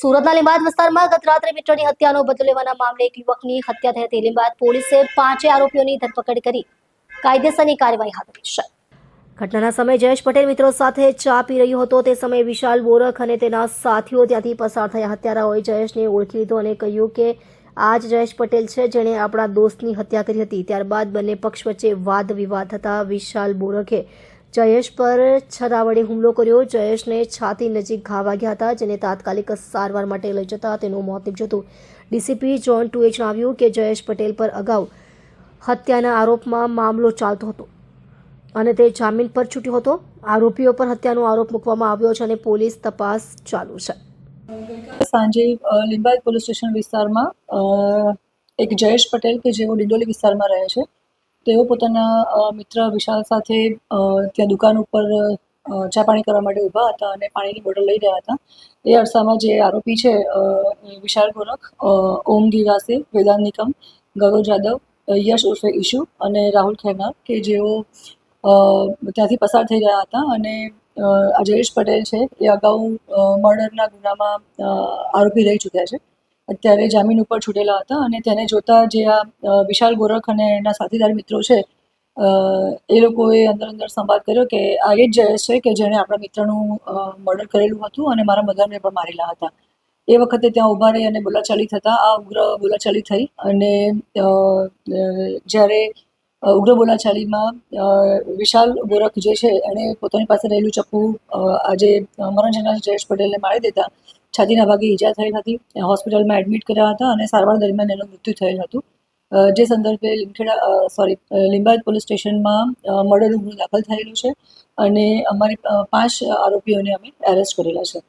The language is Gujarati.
સુરતના લીંબાદ વિસ્તારમાં ગત રાત્રે મિત્રની હત્યાનો બદલો લેવાના મામલે એક યુવકની હત્યા થઈ હતી લીંબાદ પોલીસે પાંચે આરોપીઓની ધરપકડ કરી કાયદેસરની કાર્યવાહી હાથ ધરી છે. ઘટનાના સમયે જયેશ પટેલ મિત્રો સાથે ચા પી રહ્યો હતો. તે સમયે વિશાલ બોરખ અને તેના સાથીઓ ત્યાંથી પસાર થયા. હત્યારાઓએ જયેશને ઓળખી લીધો અને કહ્યું કે આ જ જયેશ પટેલ છે, જેણે આપણા દોસ્તની હત્યા કરી હતી. ત્યારબાદ બંને પક્ષ વચ્ચે વાદ વિવાદ થતા વિશાલ બોરખે જયેશ પર છરા વડે હુમલો કર્યો. જયેશને છાતી નજીક ઘા વાગ્યા હતા, જેને તાત્કાલિક સારવાર માટે લઈ જતા તેનું મોત નીપજ્યું હતું. ડીસીપી જોન ટુએ જણાવ્યું કે જયેશ પટેલ પર અગાઉ હત્યાના આરોપમાં મામલો ચાલતો હતો અને તે જામીન પર છૂટ્યો હતો. આરોપીઓ પર હત્યાનો આરોપ મૂકવામાં આવ્યો છે અને પોલીસ તપાસ ચાલુ છે. સાંજે લિંબાયત પોલીસ સ્ટેશન વિસ્તારમાં એક જયેશ પટેલ કે જેઓ ડિંડોલી વિસ્તારમાં રહે છે તેઓ પોતાના મિત્ર વિશાલ સાથે ત્યાં દુકાન ઉપર ચા પાણી કરવા માટે ઊભા હતા અને પાણીની બોટલ લઈ રહ્યા હતા. એ અરસામાં જે આરોપી છે અ, વિશાલ ગોરખ ઓમ ગીરાસે વેદાંત નિકમ ગૌરવ જાદવ યશ ઉર્ફે ઈશુ અને રાહુલ ખેરનાર કે જેઓ ત્યાંથી પસાર થઈ રહ્યા હતા અને આ જયેશ પટેલ છે એ અગાઉ મર્ડરના ગુનામાં આરોપી રહી ચૂક્યા છે. અત્યારે જામીન ઉપર છૂટેલા હતા અને તેને જોતા જે આ વિશાલ ગોરખ અને એના સાથીદાર મિત્રો છે એ લોકોએ અંદર અંદર સંવાદ કર્યો કે આ એ જ જયેશ છે કે જેણે આપણા મિત્રનું મર્ડર કરેલું હતું અને મારા મધરને પણ મારેલા હતા. એ વખતે ત્યાં ઊભા રહી અને બોલાચાલી થતાં આ ઉગ્ર બોલાચાલી થઈ અને જ્યારે ઉગ્ર બોલાચાલીમાં વિશાલ ગોરખ જે છે એણે પોતાની પાસે રહેલું ચપ્પુ આજે મરણ જનાર જયેશ પટેલને મારી દેતા છાતીના ભાગે ઈજા થઈ હતી. હોસ્પિટલમાં એડમિટ કર્યા હતા અને સારવાર દરમિયાન એનું મૃત્યુ થયેલ હતું. જે સંદર્ભે લીમખેડા સોરી લિંબાયત પોલીસ સ્ટેશનમાં મર્ડરનો ગુનો દાખલ થયેલો છે અને અમારી પાંચ આરોપીઓને અમે એરેસ્ટ કરેલા છે.